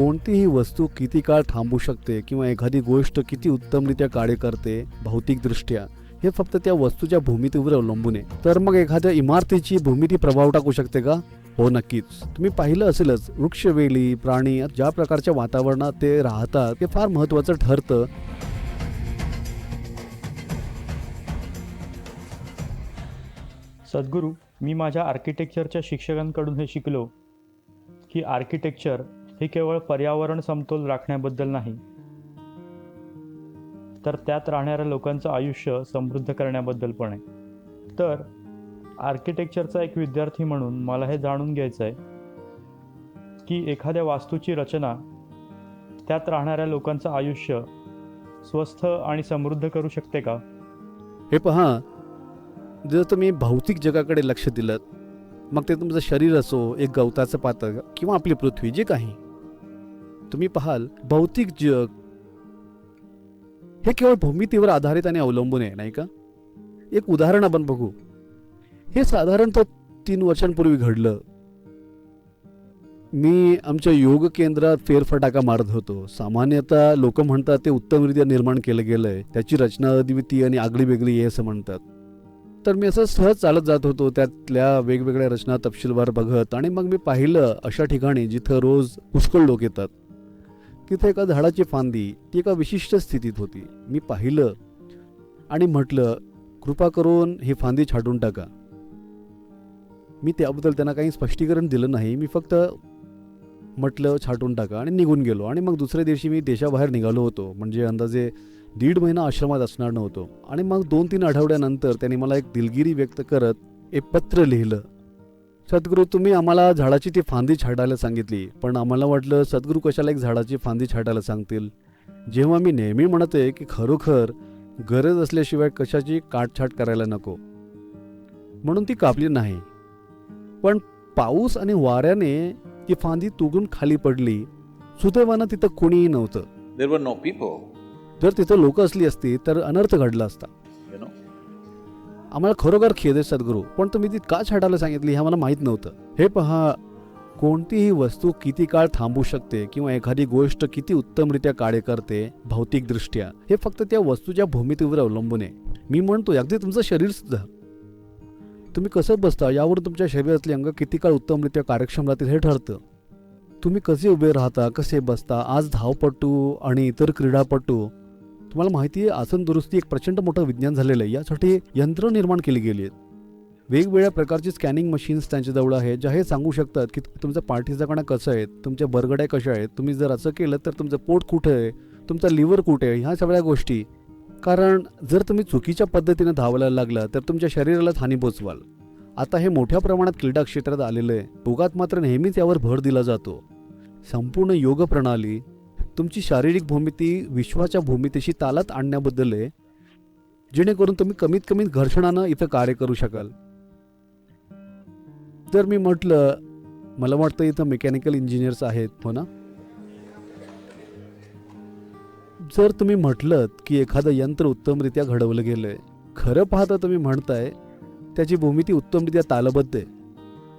कोणतीही वस्तू किती काळ थांबू शकते किंवा एखादी गोष्ट किती उत्तमरित्या कार्य करते भौतिकदृष्ट्या हे फक्त त्या वस्तूच्या भूमितीवर अवलंबून आहे. तर मग एखाद्या इमारतीची भूमिती प्रभाव टाकू शकते का? हो नक्कीच. तुम्ही पाहिलं असेलच वृक्षवेली प्राणी ज्या प्रकारच्या वातावरणात ते राहतात ते फार महत्त्वाचं ठरतं. सद्गुरू मी माझ्या आर्किटेक्चरच्या शिक्षकांकडून हे शिकलो की आर्किटेक्चर हे केवळ पर्यावरण समतोल राखण्याबद्दल नाही तर त्यात राहणाऱ्या लोकांचं आयुष्य समृद्ध करण्याबद्दल पण आहे. तर आर्किटेक्चरचा एक विद्यार्थी म्हणून मला हे जाणून घ्यायचं आहे की एखाद्या वास्तूची रचना त्यात राहणाऱ्या लोकांचं आयुष्य स्वस्थ आणि समृद्ध करू शकते का? हे पहा जर तुम्ही भौतिक जगाकडे लक्ष दिलं मग ते तुमचं शरीर असो एक गवताचं पातळ किंवा आपली पृथ्वी जे काही. तुम्ही पाहाल भौतिक जग हे केवळ भूमितीवर आधारित आणि अवलंबून आहे नाही का? एक उदाहरण आपण बघू. हे साधारणतः तीन वर्षांपूर्वी घडलं. मी आमच्या योग केंद्रात फेरफटाका मारत होतो. सामान्यतः लोक म्हणतात ते उत्तमरित्या निर्माण केलं गेलंय त्याची रचना अद्वितीय आणि आगळी वेगळी आहे असं म्हणतात. तर मी असं सहज चालत जात होतो त्यातल्या वेगवेगळ्या रचना तपशीलवार बघत आणि मग मी पाहिलं अशा ठिकाणी जिथं रोज पुष्कळ लोक येतात. तिथे एका झाडाची फांदी ती एका विशिष्ट स्थितीत होती. मी पाहिलं आणि म्हटलं कृपा करून ही फांदी छाटून टाका. मी त्याबद्दल त्यांना काही स्पष्टीकरण दिलं नाही. मी फक्त म्हटलं छाटून टाका. आणि निघून गेलो. आणि मग दुसऱ्या दिवशी मी देशाबाहेर निघालो होतो. म्हणजे अंदाजे दीड महिना आश्रमात असणार नव्हतो. आणि मग दोन तीन आठवड्यानंतर त्यांनी मला एक दिलगिरी व्यक्त करत एक पत्र लिहिलं. सद्गुरू तुम्ही आम्हाला झाडाची ती फांदी छाटायला सांगितली पण आम्हाला वाटलं सद्गुरू कशाला एक झाडाची फांदी छाटायला सांगतील? जेव्हा मी नेहमी म्हणते की खरोखर गरज असल्याशिवाय कशाची काटछाट करायला नको. म्हणून ती कापली नाही. पण पाऊस आणि वाऱ्याने ती फांदी तुगून खाली पडली. सुदैवानं तिथं कोणीही नव्हतं. No जर तिथं लोक असली असती तर अनर्थ घडला असता. आम्हाला खरोखर खेद आहे सद्गुरू. पण तुम्ही ती का छाटायला सांगितली हे मला माहीत नव्हतं. हे पहा कोणतीही वस्तू किती काळ थांबू शकते किंवा एखादी गोष्ट किती उत्तमरित्या कार्य करते भौतिकदृष्ट्या हे फक्त त्या वस्तूच्या भूमितीवर अवलंबून आहे. मी म्हणतो अगदी तुमचं शरीर सुद्धा. तुम्ही कसं बसता यावरून तुमच्या शरीरातले अंग किती काळ उत्तमरित्या कार्यक्षम राहतील हे ठरतं. तुम्ही कसे उभे राहता कसे बसता आज धावपटू आणि इतर क्रीडापटू तुम्हाला माहिती आहे आसन दुरुस्ती एक प्रचंड मोठं विज्ञान झालेलं आहे. यासाठी यंत्र निर्माण केली गेली आहेत. वेगवेगळ्या प्रकारची स्कॅनिंग मशीन्स त्यांच्याजवळ आहेत ज्या हे सांगू शकतात की तुमचं पाठीचा कणा कसं आहे तुमच्या बरगड्या कशा आहेत तुम्ही जर असं केलं तर तुमचं पोट कुठं आहे तुमचा लिव्हर कुठे आहे ह्या सगळ्या गोष्टी. कारण जर तुम्ही चुकीच्या पद्धतीने धावायला लागला तर तुमच्या शरीरालाच हानी पोचवाल. आता हे मोठ्या प्रमाणात क्रीडा क्षेत्रात आलेलं आहे. योगात मात्र नेहमीच यावर भर दिला जातो. संपूर्ण योग प्रणाली तुमची शारीरिक भूमिती विश्वाच्या भूमितीशी तालात आणण्याबद्दल आहे. जेणेकरून तुम्ही कमीत कमी घर्षणानं इथं कार्य करू शकाल. जर मी म्हटलं मला वाटतं इथं मेकॅनिकल इंजिनियर्स आहेत हो ना? जर तुम्ही म्हटलं की एखादं यंत्र उत्तमरित्या घडवलं गेलं आहे खरं पाहता तुम्ही म्हणताय त्याची भूमिती उत्तमरित्या तालबद्ध आहे.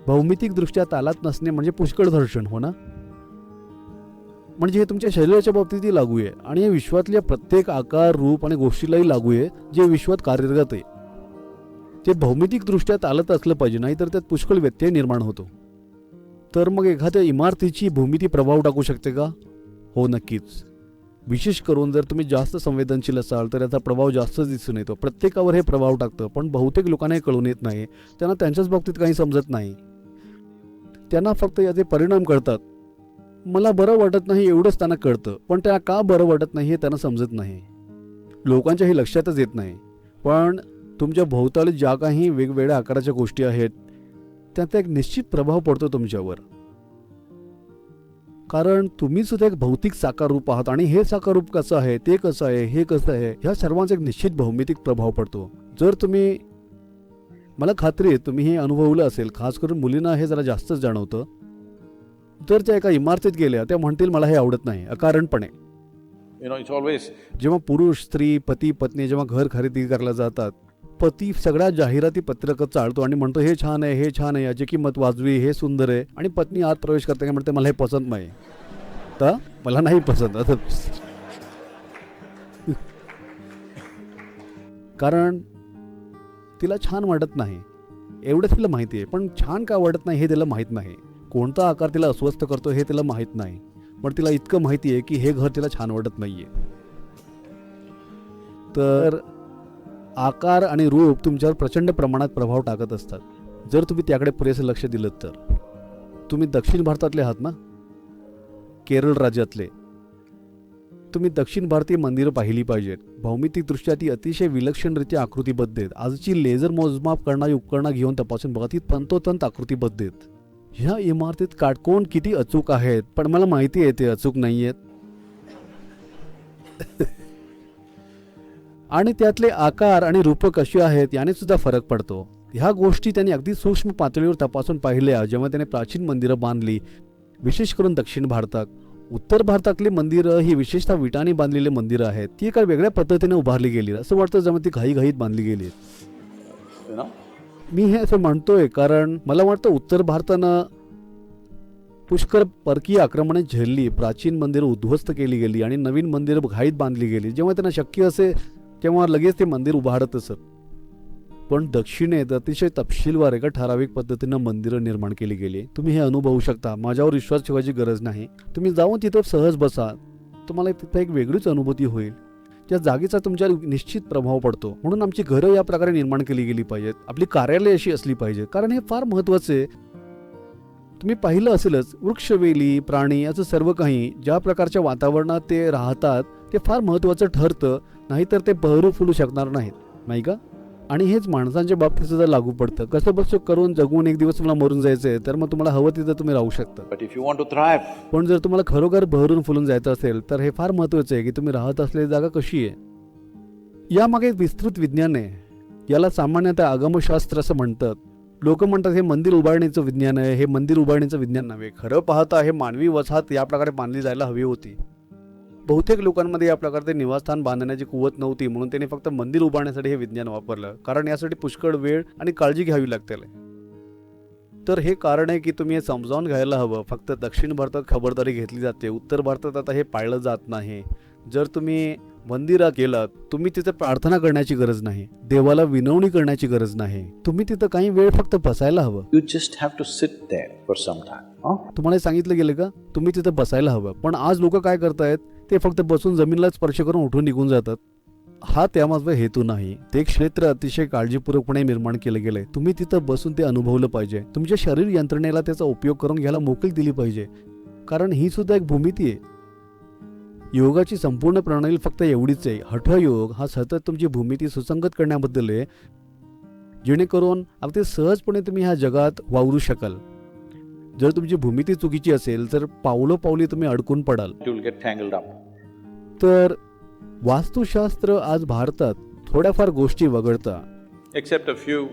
भौमितिकदृष्ट्या तालात नसणे म्हणजे पुष्कळ घर्षण हो ना? म्हणजे हे तुमच्या शरीराच्या बाबतीतही लागू आहे आणि हे विश्वातल्या प्रत्येक आकार रूप आणि गोष्टीलाही लागू आहे जे विश्वात कार्यरत आहे. ते भौमितिकदृष्ट्या चालत असलं पाहिजे नाहीतर त्यात पुष्कळ व्यत्यय निर्माण होतो. तर मग एखाद्या इमारतीची भूमिती प्रभाव टाकू शकते का? हो नक्कीच. विशेष करून जर तुम्ही जास्त संवेदनशील असाल तर याचा प्रभाव जास्त दिसून येतो. प्रत्येकावर हे प्रभाव टाकतं पण बहुतेक लोकांना हे कळून येत नाही. त्यांना त्यांच्याच बाबतीत काही समजत नाही. त्यांना फक्त याचे परिणाम कळतात. मला बरं वाटत नाही एवढंच त्यांना कळतं पण त्यांना का बरं वाटत नाही हे त्यांना समजत नाही. लोकांच्या हे लक्षातच येत नाही. पण तुमच्या भोवताली ज्या काही वेगवेगळ्या आकाराच्या गोष्टी आहेत त्याचा एक निश्चित प्रभाव पडतो तुमच्यावर. कारण तुम्ही सुद्धा एक भौतिक साकार रूप आहात आणि हे साकार रूप कसं आहे ते कसं आहे हे कसं आहे ह्या सर्वांचा एक निश्चित भौमितिक प्रभाव पडतो. जर तुम्ही मला खात्री आहे तुम्ही हे अनुभवलं असेल खास करून मुलींना हे जरा जास्तच जाणवतं. जर त्या एका इमारतीत गेल्या त्या म्हणतील मला हे आवडत नाही. अकारणपणे. You know, it's always जेव्हा पुरुष स्त्री पती पत्नी जेव्हा घर खरेदी करायला जातात पती सगळ्या जाहिराती पत्रक चालतो आणि म्हणतो हे छान आहे हे छान आहे याची किंमत वाजवी हे सुंदर आहे. आणि पत्नी आत प्रवेश करते काय म्हणते मला हे पसंत नाही. तर मला नाही पसंत. कारण तिला छान वाटत नाही. एवढंच तिला माहिती आहे पण छान का वाटत नाही हे तिला माहीत नाही. कोणता आकार तिला अस्वस्थ करतो हे तिला माहीत नाही. पण तिला इतकं माहिती आहे की हे घर तिला छान वाटत नाहीये. तर आकार आणि रूप तुमच्यावर प्रचंड प्रमाणात प्रभाव टाकत असतात. जर तुम्ही त्याकडे पुरेसे लक्ष दिलं तर. तुम्ही दक्षिण भारतातले आहात ना? केरळ राज्यातले. तुम्ही दक्षिण भारतीय मंदिरं पाहिली पाहिजेत. भौमितिकदृष्ट्या ती अतिशय विलक्षणरित्या आकृतीबद्ध आहेत. आजची लेझर मोजमाप करणारी उपकरणं घेऊन तपासून बघा ती तंतोतंत आकृतीबद्ध आहेत. ह्या इमारतीत काटकोण किती अचूक आहेत पण मला माहिती आहे ते अचूक नाही आहेत आणि त्यातले आकार आणि रूप कशी आहेत याने सुद्धा फरक पडतो. ह्या गोष्टी त्यांनी अगदी सूक्ष्म पातळीवर तपासून पाहिल्या जेव्हा त्याने प्राचीन मंदिरं बांधली विशेष करून दक्षिण भारतात. उत्तर भारतातली मंदिरं ही विशेषतः विटाने बांधलेली मंदिरं आहेत. ती एका वेगळ्या पद्धतीने उभारली गेली असं वाटतं जेव्हा ती घाईघाईत बांधली गेली. मी हे असं म्हणतोय कारण मला वाटतं उत्तर भारतानं पुष्कळ परकीय आक्रमणे झेलली प्राचीन मंदिरं उद्ध्वस्त केली गेली आणि नवीन मंदिरं घाईत बांधली गेली. जेव्हा त्यांना शक्य असे तेव्हा लगेच ते मंदिर उभारत असत. पण दक्षिणेत अतिशय तपशीलवार एका ठराविक पद्धतीनं मंदिरं निर्माण केली गेली. तुम्ही हे अनुभवू शकता. माझ्यावर विश्वास ठेवायची गरज नाही. तुम्ही जाऊन तिथं सहज बसा. तुम्हाला तिथं एक वेगळीच अनुभूती होईल. त्या जागेचा तुमच्यावर निश्चित प्रभाव पडतो. म्हणून आमची घरं या प्रकारे निर्माण केली गेली पाहिजेत. आपली कार्यालय अशी असली पाहिजे कारण हे फार महत्त्वाचे आहे. तुम्ही पाहिलं असेलच वृक्षवेली प्राणी असं सर्व काही ज्या प्रकारच्या वातावरणात ते राहतात ते फार महत्वाचं ठरतं. नाहीतर ते बहरू फुलू शकणार नाहीत. नाही का? आणि हेच माणसांच्या बाबतीत सुद्धा लागू पडतं. कसं बसं करून जगून एक दिवस तुम्हाला मरून जायचंय तर मग तुम्हाला हवं तिथं तुम्ही राहू शकता. To thrive, पण जर तुम्हाला खरोखर बहरून फुलून जायचं असेल तर हे फार महत्वाचं आहे की तुम्ही राहत असलेली जागा कशी आहे. यामागे एक विस्तृत विज्ञान आहे. याला सामान्यतः आगमशास्त्र असं म्हणतात. लोक म्हणतात हे मंदिर उभारणीचं विज्ञान आहे हे मंदिर उभारणीचं विज्ञान नव्हे. खरं पाहता हे मानवी वसाहत या प्रकारे बांधली जायला हवी होती. बहुतेक लोकांमध्ये या प्रकारचे निवासस्थान बांधण्याची कुवत नव्हती म्हणून त्यांनी फक्त मंदिर उभारण्यासाठी हे विज्ञान वापरलं. कारण यासाठी पुष्कळ वेळ आणि काळजी घ्यावी लागते तर हे कारण आहे की तुम्ही हे समजावून घ्यायला हवं. फक्त दक्षिण भारतात खबरदारी घेतली जाते. उत्तर भारतात आता हे पाळलं जात नाही. जर तुम्ही मंदिरात गेलात तुम्ही तिथं प्रार्थना करण्याची गरज नाही. देवाला विनवणी करण्याची गरज नाही. तुम्ही तिथं काही वेळ फक्त बसायला हवं. Have to sit there for some time. Huh? तुम्हाला सांगितलं गेलं का? तुम्ही तिथं बसायला हवं. पण आज लोक काय करतायत? ते फक्त बसून जमिनीला स्पर्श करून उठून निघून जातात. हा त्यामागचा हेतू नाही. ते क्षेत्र अतिशय काळजीपूर्वकपणे निर्माण केलं गेलंय तुम्ही तिथं बसून ते अनुभवलं पाहिजे. तुमच्या शरीर यंत्रणेला त्याचा उपयोग करून घ्यायला मोकळी दिली पाहिजे. कारण ही सुद्धा एक भूमिती आहे. योगाची संपूर्ण प्रणाली फक्त एवढीच आहे. हठयोग हा सतत तुमची भूमिती सुसंगत करण्याबद्दल आहे. जेणेकरून अगदी सहजपणे तुम्ही ह्या जगात वावरू शकाल. जर तुमची भूमिती चुकीची असेल तर पावलं पावली तुम्ही अडकून पडाल. तर वास्तुशास्त्र आज भारतात थोड्याफार गोष्टी वगळता. Except a few.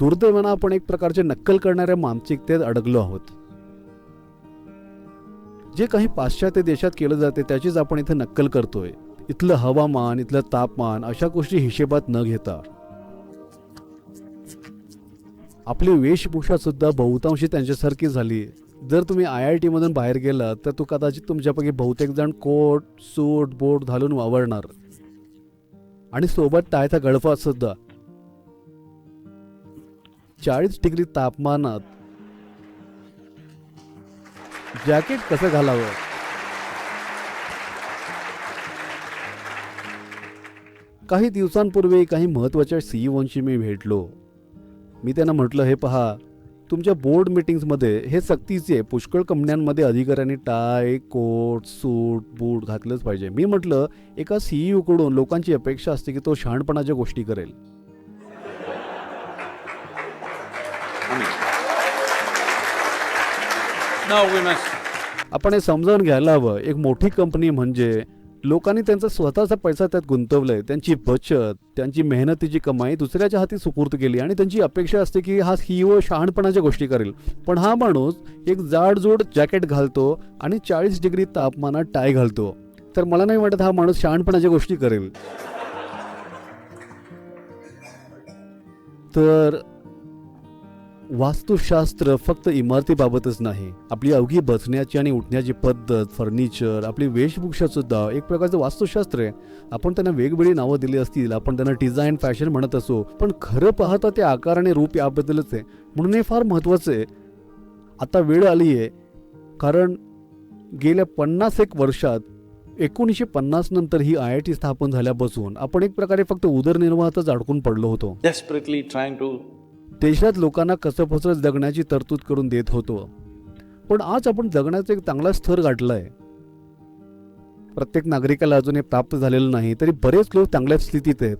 दुर्दैवानं आपण एक प्रकारचे नक्कल करणाऱ्या मानसिकतेत अडकलो आहोत. जे काही पाश्चात्य देशात केलं जाते त्याचीच आपण इथे नक्कल करतोय. इथलं हवामान इथलं तापमान अशा गोष्टी हिशेबात न घेता. आपली वेशभूषा सुद्धा बहुतांशी त्यांच्यासारखी झाली. जर तुम्ही आय आय टीमधून बाहेर गेलात तर तू कदाचित तुमच्यापैकी बहुतेक जण कोट सूट बोट घालून वावरणार. आणि सोबत टायचा गळफा सुद्धा. चाळीस डिग्री तापमानात. जॅकेट कसं घालावं? काही दिवसांपूर्वी काही महत्त्वाच्या सीईओंशी मी भेटलो. मी त्यांना म्हटलं हे पहा तुमच्या बोर्ड मीटिंग्समध्ये हे सक्तीचे आहे पुष्कळ कंपन्यांमध्ये अधिकाऱ्यांनी टाय कोट सूट बूट घातलंच पाहिजे मी म्हटलं एका सीईओ कडून लोकांची अपेक्षा असते की तो शहाणपणाच्या गोष्टी करेल. आपण हे समजावून घ्यायला हवं एक मोठी कंपनी म्हणजे लोकांनी त्यांचा स्वतःचा पैसा त्यात गुंतवलाय त्यांची बचत त्यांची मेहनतीची कमाई दुसऱ्याच्या हाती सुपूर्त केली आणि त्यांची अपेक्षा असते की हा सीईओ शहाणपणाच्या गोष्टी करेल. पण हा माणूस एक जाडजूड जॅकेट घालतो आणि चाळीस डिग्री तापमानात टाय घालतो. तर मला नाही वाटत हा माणूस शहाणपणाच्या गोष्टी करेल. तर वास्तुशास्त्र फक्त इमारतीबाबतच नाही. आपली अवघी बसण्याची आणि उठण्याची पद्धत फर्निचर आपली वेशभूषा सुद्धा एक प्रकारचं वास्तुशास्त्र आहे. आपण त्यांना वेगवेगळी नावं दिली असतील आपण त्यांना डिझाईन फॅशन म्हणत असो पण खरं पाहता ते आकार आणि रूप याबद्दलच आहे. म्हणून हे फार महत्त्वाचं आहे. आता वेळ आली आहे कारण गेल्या पन्नास एक वर्षात एकोणीसशे पन्नास नंतर ही आय आय टी स्थापन झाल्यापासून आपण एक प्रकारे फक्त उदरनिर्वाहातच अडकून पडलो होतो. डेस्परेटली trying टू देशात लोकांना कसं फसत जगण्याची तरतूद करून देत होतो. पण आज आपण जगण्याचा एक चांगला स्तर गाठलाय. प्रत्येक नागरिकाला अजून हे प्राप्त झालेलं नाही तरी बरेच लोक चांगल्या स्थितीत आहेत.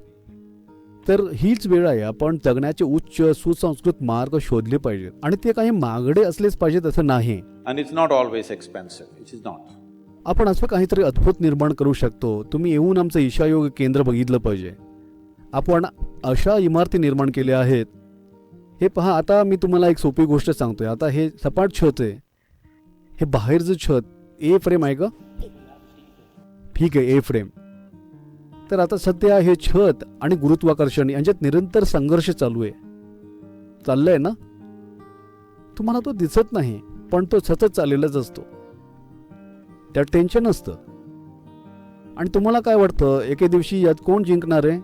तर हीच वेळ आहे आपण जगण्याचे उच्च सुसंस्कृत मार्ग शोधले पाहिजेत. आणि ते काही मागडे असलेच पाहिजेत असं नाही. It is not. आपण असं काहीतरी अद्भुत निर्माण करू शकतो. तुम्ही येऊन आमचं ईशायोग केंद्र बघितलं पाहिजे. आपण अशा इमारती निर्माण केल्या आहेत हे पहा आता मी तुम्हाला एक सोपी गोष्ट सांगतोय. आता हे सपाट छत आहे. हे बाहेरचं छत ए फ्रेम आहे का? ठीक आहे ए फ्रेम तर आता सध्या हे छत आणि गुरुत्वाकर्षण यांच्यात निरंतर संघर्ष चालू आहे. चाललंय ना? तुम्हाला तो दिसत नाही पण तो सतत चाललेलाच असतो. त्यात टेन्शन असतं आणि तुम्हाला काय वाटतं एके दिवशी यात कोण जिंकणार आहे?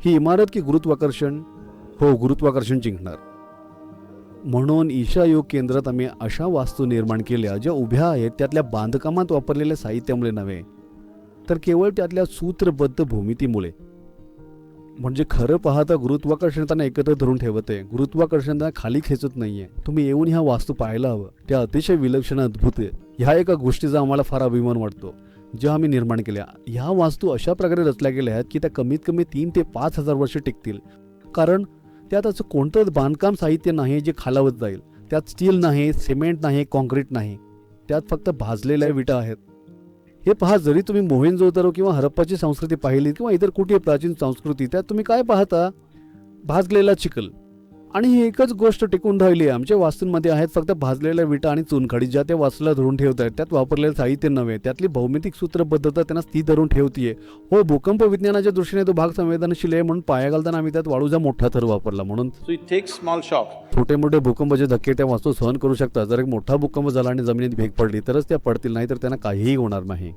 ही इमारत की गुरुत्वाकर्षण? हो गुरुत्वाकर्षण जिंकणार. म्हणून ईशा योग केंद्रात आम्ही अशा वास्तू निर्माण केल्या ज्या उभ्या आहेत त्यातल्या बांधकामात वापरलेल्या साहित्यामुळे नव्हे तर केवळ त्यातल्या सूत्रबद्ध भूमितीमुळे. म्हणजे खरं पाहता गुरुत्वाकर्षण त्यांना एकत्र धरून ठेवत आहे. गुरुत्वाकर्षण त्यांना खाली खेचत नाहीये. तुम्ही येऊन ह्या वास्तू पाहायला हवं. त्या अतिशय विलक्षण अद्भुत आहे. ह्या एका गोष्टीचा आम्हाला फार अभिमान वाटतो ज्या आम्ही निर्माण केल्या. ह्या वास्तू अशा प्रकारे रचल्या गेल्या आहेत की त्या कमीत कमी तीन ते पाच हजार वर्ष टिकतील. कारण त्यात असं कोणतंच बांधकाम साहित्य नाही जे खालावत जाईल. त्यात स्टील नाही सिमेंट नाही कॉन्क्रीट नाही. त्यात फक्त भाजलेल्या विटा आहेत. हे पहा जरी तुम्ही मोहेंजोदरो किंवा हरप्पाची संस्कृती पाहिली किंवा इतर कुठे प्राचीन संस्कृती त्यात तुम्ही काय पाहता? भाजलेला चिखल. आणि ही एकच गोष्ट टिकून राहिली आहे. आमच्या वास्तूंमध्ये आहेत फक्त भाजलेल्या विटा आणि चुनखडी ज्या त्या वास्तूला धरून ठेवत आहेत त्यात वापरलेलं साहित्य नव्हे. त्यातली भौमितिक सूत्रबद्धता त्यांना ती धरून ठेवतीये. हो भूकंप विज्ञानाच्या दृष्टीने तो भाग संवेदनशील आहे म्हणून पाया घालताना आम्ही त्यात वाळूचा मोठा थर वापरला. म्हणून small shocks. छोटे मोठे भूकंपाचे धक्के त्या वास्तू सहन करू शकतात. जर एक मोठा भूकंप झाला आणि जमिनीत भेग पडली तरच त्या पडतील नाही तर त्यांना काहीही होणार नाही.